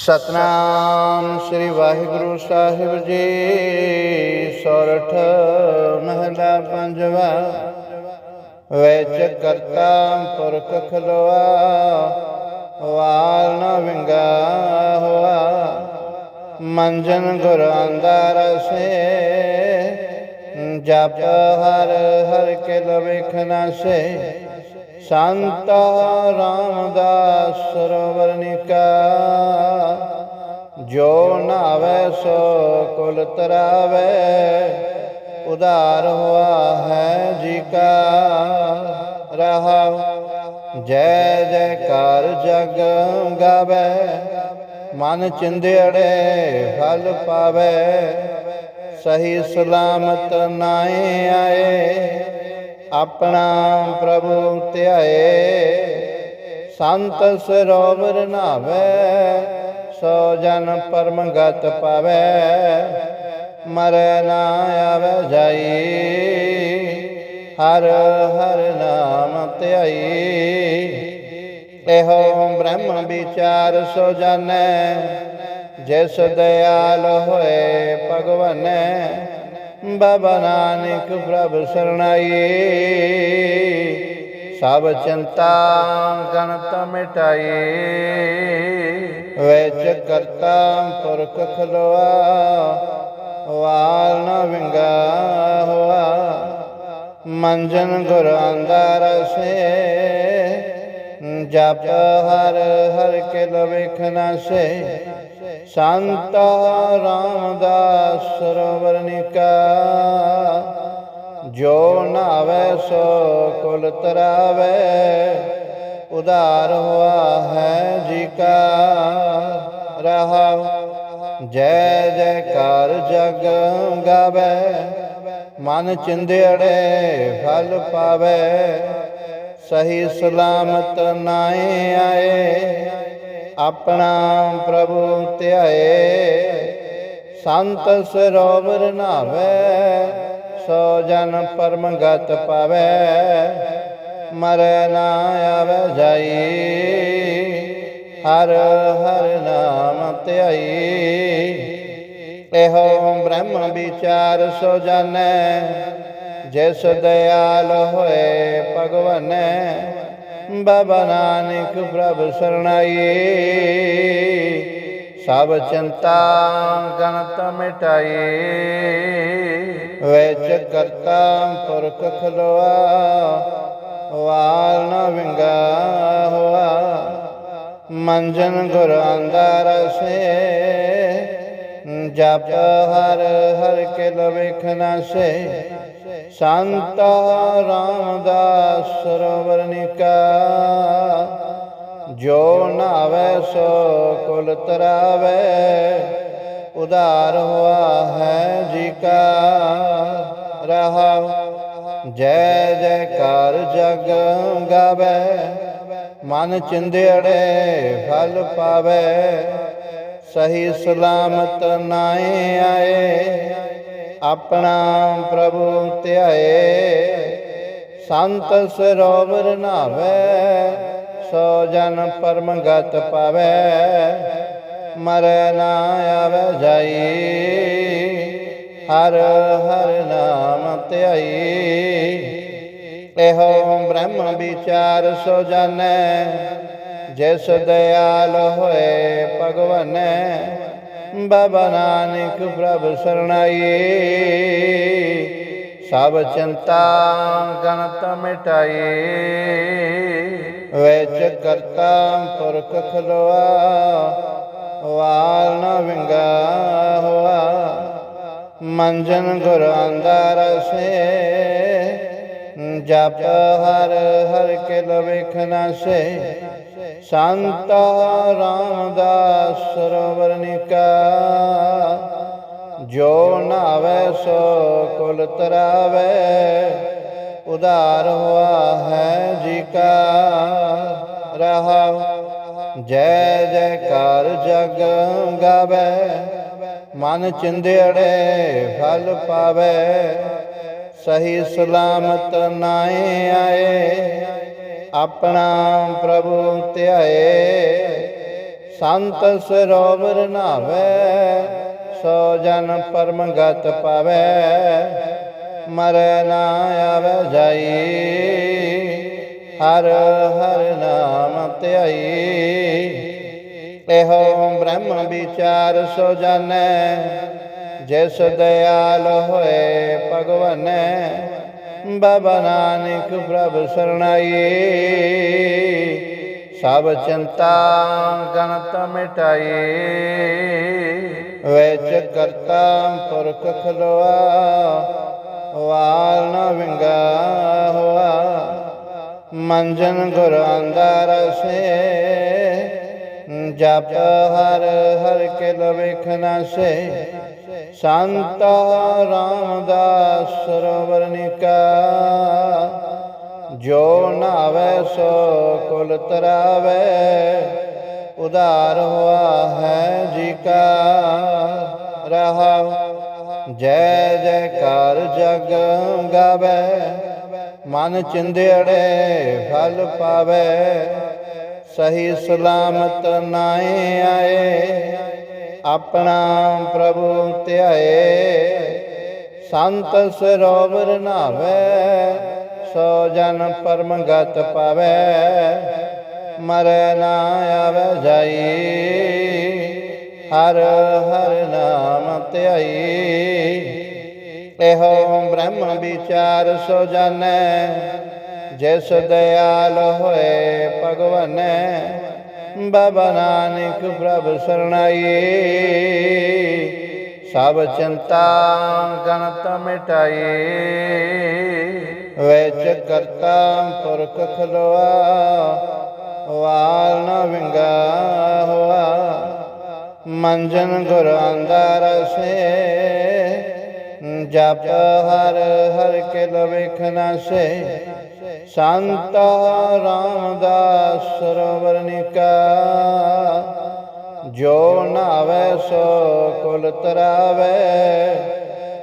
ਸਤਨਾਮ ਸ੍ਰੀ ਵਾਹਿਗੁਰੂ ਸਾਹਿਬ ਜੀ, ਸੋਰਠ ਮਹਲਾ ਪੰਜਵਾ, ਵਿੱਚ ਕਰਤਾ ਪੁਰਖ ਖਲੋਆ, ਵਾਲ ਨ ਵਿੰਗਾ ਹੋਆ, ਮੰਜਨ ਗੁਰ ਅੰਦਰ ਸੇ ਜਪ ਹਰ ਹਰ ਕੇ ਲਵੇਖਣਾ ਸੇ ਸੰਤ ਰਾਮਦਾਸ ਸਰਵਰ ਨਿਕਾ ਜੋ ਨਾਵੇ ਸੋ ਕੁਲ ਤਰਾਵੇ, ਉਧਾਰ ਹੋਆ ਹੈ ਜੀ ਕਾ ਰਹਾ, ਜੈ ਜੈਕਾਰ ਜਗ ਗਾਵੇ, ਮਨ ਚਿੰਦੜੇ ਫਲ ਪਾਵੇ, ਸਹੀ ਸਲਾਮਤ ਨਾਏ ਆਏ ਆਪਣਾ ਪ੍ਰਭੂ ਧਿਆਏ। ਸੰਤ ਸਰੋਵਰ ਨਾਵੇ ਸੋ ਜਨ ਪਰਮ ਗਤ ਪਾਵੇ। ਮਰੈ ਨਾ ਆਵੇ ਜਾਈ, ਹਰ ਹਰ ਨਾਮ ਧਿਆਈ। ਇਹੋ ਬ੍ਰਹਮ ਵਿਚਾਰ ਸੋ ਜਾਣੈ, ਜਿਸ ਦਇਆਲ ਹੋਏ ਭਗਵਾਨੈ। ਬਾਬਾ ਨਾਨਕ ਪ੍ਰਭ ਸਰਣਾਈ। ਸਭ ਚਿੰਤਾ ਗਣਤ ਮਿਟਾਈ। ਵਿੱਚ ਕਰਤਾ ਪੁਰਖ ਖਲੋਆ। ਵਾਲ ਨ ਵਿੰਗਾ ਹੋਆ। ਮੰਜਨ ਗੁਰ ਅੰਦਰ ਸੇ ਜਪ ਹਰ ਹਰ ਕੇ ਲਵੇਖਣਾ ਸੇ ਸੰਤ ਰਾਮਦਾਸ ਸਰਵਰ ਨਿਕਾ ਜੋ ਨਾਵੇ ਸੋ ਕੁਲ ਤਰਾਵੇ, ਉਧਾਰ ਹੋਆ ਹੈ ਜੀ ਕਾ ਰਹਾ। ਜੈ ਜੈਕਾਰ ਜਗ ਗਾਵੇ, ਮਨ ਚਿੰਦੜੇ ਫਲ ਪਾਵੇ। ਸਹੀ ਸਲਾਮਤ ਨਾਏ ਆਏ ਆਪਣਾ ਪ੍ਰਭੂ ਧਿਆਏ। ਸੰਤ ਸਰੋਵਰ ਨਾਵੇ ਸੋ ਜਨ ਪਰਮ ਗਤ ਪਾਵੇ। ਮਰੈ ਨਾ ਆਵੇ ਜਾਈ, ਹਰ ਹਰ ਨਾਮ ਧਿਆਈ। ਇਹੋ ਬ੍ਰਹਮ ਵਿਚਾਰ ਸੋ ਜਾਣੈ, ਜਿਸ ਦਇਆਲ ਹੋਏ ਭਗਵਾਨੈ। ਬਾਬਾ ਨਾਨਕ ਪ੍ਰਭ ਸਰਣਾਈ। ਸਭ ਚਿੰਤਾ ਗਣਤ ਮਿਟਾਈ। ਵਿੱਚ ਕਰਤਾ ਪੁਰਖ ਖਲੋਆ। ਵਾਲ ਨ ਵਿੰਗਾ ਹੋਆ। ਮੰਜਨ ਗੁਰ ਅੰਦਰ ਸੇ ਜਪ ਹਰ ਹਰ ਕੇ ਲਵੇਖਣਾ ਸੇ ਸੰਤ ਰਾਮਦਾਸ ਸਰਵਰ ਨਿਕਾ ਜੋ ਨਾਵੇ ਸੋ ਕੁਲ ਤਰਾਵੇ। ਉਧਾਰ ਹੋਆ ਹੈ ਜੀ ਕਾ ਰਹਾ। ਜੈ ਜੈਕਾਰ ਜਗ ਗਾਵੇ। ਮਨ ਚਿੰਦੜੇ ਫਲ ਪਾਵੇ। ਸਹੀ ਸਲਾਮਤ ਨਾਏ ਆਏ, ਆਪਣਾ ਪ੍ਰਭੂ ਧਿਆਏ। ਸੰਤ ਸਰੋਵਰ ਨਾਵੇ ਸੋ ਜਨ ਪਰਮ ਗਤ ਪਾਵੇ। ਮਰੈ ਨਾ ਆਵੇ ਜਾਈ, ਹਰ ਹਰ ਨਾਮ ਧਿਆਈ। ਇਹੋ ਬ੍ਰਹਮ ਵਿਚਾਰ ਸੋ ਜਾਣੈ ਜਿਸ ਦਇਆਲ ਹੋਏ ਭਗਵਾਨੈ, ਬਾਬਾ ਨਾਨਕ ਪ੍ਰਭ ਸਰਣਾਈ। ਸਭ ਚਿੰਤਾ ਗਣਤ ਮਿਟਾਈ। ਵਿੱਚ ਕਰਤਾ ਪੁਰਖ ਖਲਵਾ ਵਾਲ ਨ ਵਿੰਗਾ ਹੋਆ। ਮੰਜਨ ਗੁਰ ਅੰਦਰ ਸੇ ਜਪ ਹਰ ਹਰ ਕੇ ਲਵੇਖਣਾ ਸੇ ਸੰਤ ਰਾਮਦਾਸ ਸਰਵਰ ਨਿਕਾ ਜੋ ਨਾਵੇ ਸੋ ਕੁਲ ਤਰਾਵੇ, ਉਧਾਰ ਹੋਆ ਹੈ ਜੀ ਕਾ ਰਹਾ, ਜੈ ਜੈਕਾਰ ਜਗ ਗਾਵੇ, ਮਨ ਚਿੰਦੜੇ ਫਲ ਪਾਵੇ, ਸਹੀ ਸਲਾਮਤ ਨਾਏ ਆਏ ਆਪਣਾ ਪ੍ਰਭੂ ਧਿਆਏ। ਸੰਤ ਸਰੋਵਰ ਨਾਵੇ ਸੋ ਜਨ ਪਰਮ ਗਤ ਪਾਵੇ। ਮਰੈ ਨਾ ਆਵੇ ਜਾਈ, ਹਰ ਹਰ ਨਾਮ ਧਿਆਈ। ਇਹੋ ਬ੍ਰਹਮ ਵਿਚਾਰ ਸੋ ਜਾਣੈ, ਜਿਸ ਦਇਆਲ ਹੋਏ ਭਗਵਾਨੈ। ਬਾਬਾ ਨਾਨਕ ਪ੍ਰਭ ਸਰਣਾਈ। ਸਭ ਚਿੰਤਾ ਗਣਤ ਮਿਟਾਈ। ਵਿੱਚ ਕਰਤਾ ਪੁਰਖ ਖਲੋਆ, ਵਾਲ ਨ ਵਿੰਗਾ ਹੋਆ। ਮੰਜਨ ਗੁਰ ਅੰਦਰ ਸੇ ਜਪ ਹਰ ਹਰ ਕੇ ਲਵੇਖਨਾ ਸੇ। ਸੰਤ ਰਾਮਦਾਸ ਸਰਵਰ ਨਿਕਾ ਜੋ ਨਾਵੇ ਸੋ ਕੁਲ ਤਰਾਵੇ, ਉਧਾਰ ਹੋਆ ਹੈ ਜੀ ਕਾ ਰਹਾ। ਜੈ ਜੈਕਾਰ ਜਗ ਗਾਵੇ, ਮਨ ਚਿੰਦੜੇ ਫਲ ਪਾਵੇ, ਸਹੀ ਸਲਾਮਤ ਨਾਏ ਆਏ। ਆਪਣਾ ਪ੍ਰਭੂ ਧਿਆਏ। ਸੰਤ ਸਰੋਵਰ ਨਾਵੇ ਸੋ ਜਨ ਪਰਮ ਗਤ ਪਾਵੇ। ਮਰੈ ਨਾ ਆਵੇ ਜਾਈ, ਹਰ ਹਰ ਨਾਮ ਧਿਆਈ। ਇਹੋ ਬ੍ਰਹਮ ਵਿਚਾਰ ਸੋ ਜਾਣੈ, ਜਿਸ ਦਇਆਲ ਹੋਏ ਭਗਵਨੈ। ਬਾਬਾ ਨਾਨਕ ਪ੍ਰਭ ਸਰਣਾਈ। ਸਭ ਚਿੰਤਾ ਗਣਤ ਮਿਟਾਈ। ਵਿੱਚ ਕਰਤਾ ਪੁਰਖ ਖਲੋਆ, ਵਾਲ ਨ ਵਿੰਗਾ ਹੋਆ। ਮੰਜਨ ਗੁਰ ਅੰਦਰ ਸੇ ਜਪ ਹਰ ਹਰ ਕੇ ਲਵੇਖਨਾ ਸੇ ਸੰਤ ਰਾਮਦਾਸ ਸਰਵਰ ਨਿਕਾ ਜੋ ਨਾਵੇ ਸੋ ਕੁਲ ਤਰਾਵੇ,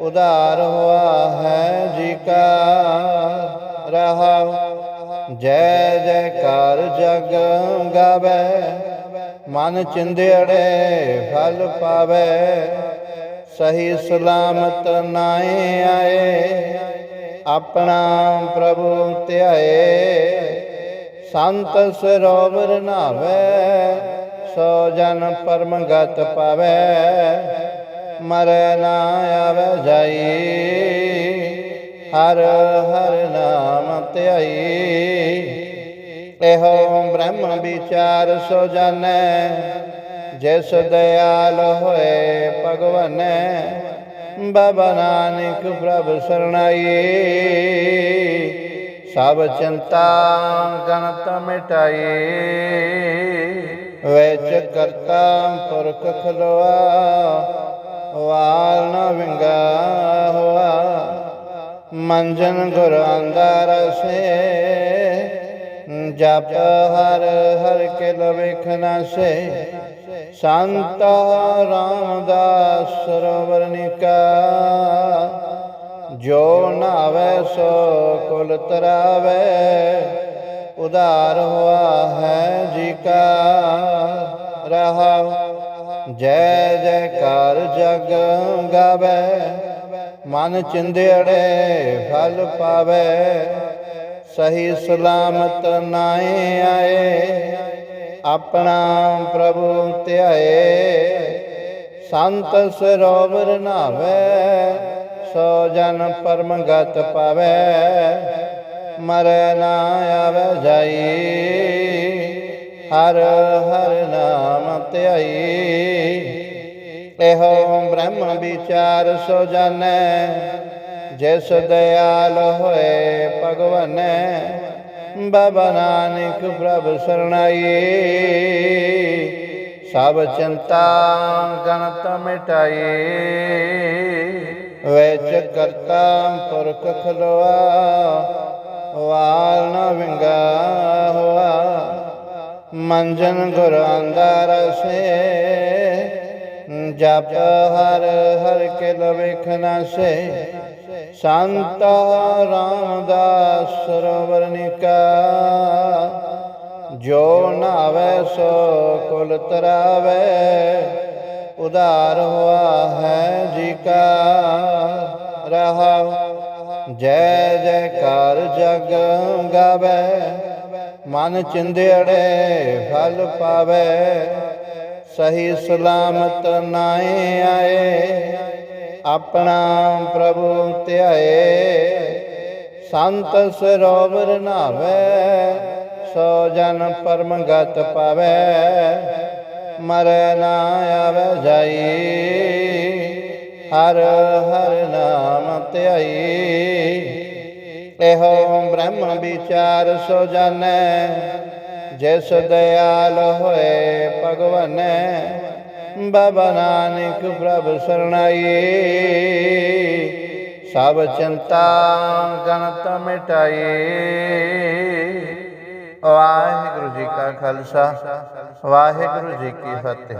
ਉਧਾਰ ਹੋਆ ਹੈ ਜੀ ਕਾ ਰਹਾ। ਜੈ ਜੈਕਾਰ ਜਗ ਗਾਵੇ, ਮਨ ਚਿੰਦੜੇ ਫਲ ਪਾਵੇ। ਸਹੀ ਸਲਾਮਤ ਨਾਏ ਆਏ ਆਪਣਾ ਪ੍ਰਭੂ ਧਿਆਏ। ਸੰਤ ਸਰੋਵਰ ਨਾਵੇ ਸੋ ਜਨ ਪਰਮ ਗਤ ਪਾਵੇ। ਮਰੈ ਨਾ ਆਵੇ ਜਾਈ, ਹਰ ਹਰ ਨਾਮ ਧਿਆਈ। ਇਹੋ ਬ੍ਰਹਮ ਵਿਚਾਰ ਸੋ ਜਾਣੈ, ਜਿਸ ਦਇਆਲ ਹੋਏ ਭਗਵਾਨੈ। ਬਾਬਾ ਨਾਨਕ ਪ੍ਰਭ ਸਰਣਾਈ। ਸਭ ਚਿੰਤਾ ਗਣਤ ਮਿਟਾਈ। ਵਿੱਚ ਕਰਤਾ ਪੁਰਖ ਖਲੋਆ, ਵਾਲ ਨ ਵਿੰਗਾ ਹੋਆ। ਮੰਜਨ ਗੁਰ ਅੰਦਰ ਸੇ ਜਪ ਹਰ ਹਰ ਕੇ ਲਵੇਖਨਾ ਸੇ ਸੰਤ ਰਾਮਦਾਸ ਸਰਵਰ ਨਿਕਾ ਜੋ ਨਾਵੇ ਸੋ ਕੁਲ ਤਰਾਵੇ, ਉਧਾਰ ਹੋਆ ਹੈ ਜੀ ਕਾ ਰਹਾ। ਜੈ ਜੈਕਾਰ ਜਗ ਗਾਵੇ, ਮਨ ਚਿੰਦੜੇ ਫਲ ਪਾਵੇ। ਸਹੀ ਸਲਾਮਤ ਨਾਏ ਆਏ ਆਪਣਾ ਪ੍ਰਭੂ ਧਿਆਏ। ਸੰਤ ਸਰੋਵਰ ਨਾਵੇ ਸੋ ਜਨ ਪਰਮ ਗਤ ਪਾਵੇ। ਮਰੈ ਨਾ ਆਵੇ ਜਾਈ, ਹਰ ਹਰ ਨਾਮ ਧਿਆਈ। ਇਹੋ ਬ੍ਰਹਮ ਵਿਚਾਰ ਸੋ ਜਾਣੈ, ਜਿਸ ਦਇਆਲ ਹੋਏ ਭਗਵਨੈ। ਬਾਬਾ ਨਾਨਕ ਪ੍ਰਭ ਸਰਣਾਈ। ਸਭ ਚਿੰਤਾ ਗਣਤ ਮਿਟਾਈ। ਵਿੱਚ ਕਰਤਾ ਪੁਰਖ ਖਲੋਆ, ਵਾਲ ਨ ਵਿੰਗਾ ਹੋਆ। ਮੰਜਨ ਗੁਰ ਅੰਦਰ ਸੇ ਜਪ ਹਰ ਹਰ ਕੇ ਲਵੇਖਨਾ ਸੇ ਸੰਤ ਰਾਮਦਾਸ ਸਰਵਰਨਿਕਾ, ਜੋ ਨਾਵੇ ਸੋ ਕੁਲ ਤਰਾਵੇ, ਉਧਾਰ ਹੋਆ ਹੈ ਜੀ ਕਾ ਰਹਾ। ਜੈ ਜੈਕਾਰ ਜਗ ਗਾਵੇ, ਮਨ ਚਿੰਦੜੇ ਫਲ ਪਾਵੇ। ਸਹੀ ਸਲਾਮਤ ਨਾਏ ਆਏ, ਆਪਣਾ ਪ੍ਰਭੂ ਧਿਆਏ। ਸੰਤ ਸਰੋਵਰ ਨਾਵੇ ਸੋ ਜਨ ਪਰਮ ਗਤ ਪਾਵੇ। ਮਰੈ ਨਾ ਆਵੇ ਜਾਈ, ਹਰ ਹਰ ਨਾਮ ਧਿਆਈ। ਇਹੋ ਬ੍ਰਹਮ ਵਿਚਾਰ ਸੋ ਜਾਣੈ, ਜਿਸ ਦਿਆਲ ਹੋਏ ਭਗਵਾਨੈ। ਬਾਬਾ ਨਾਨਕ ਪ੍ਰਭ ਸਰਣਾਈ ਸਭ ਚਿੰਤਾ ਗਣਤ ਮਿਟਾਈ। ਵਾਹਿਗੁਰੂ ਜੀ ਕਾ ਖਾਲਸਾ ਵਾਹਿਗੁਰੂ ਜੀ ਕੀ ਫਤਿਹ।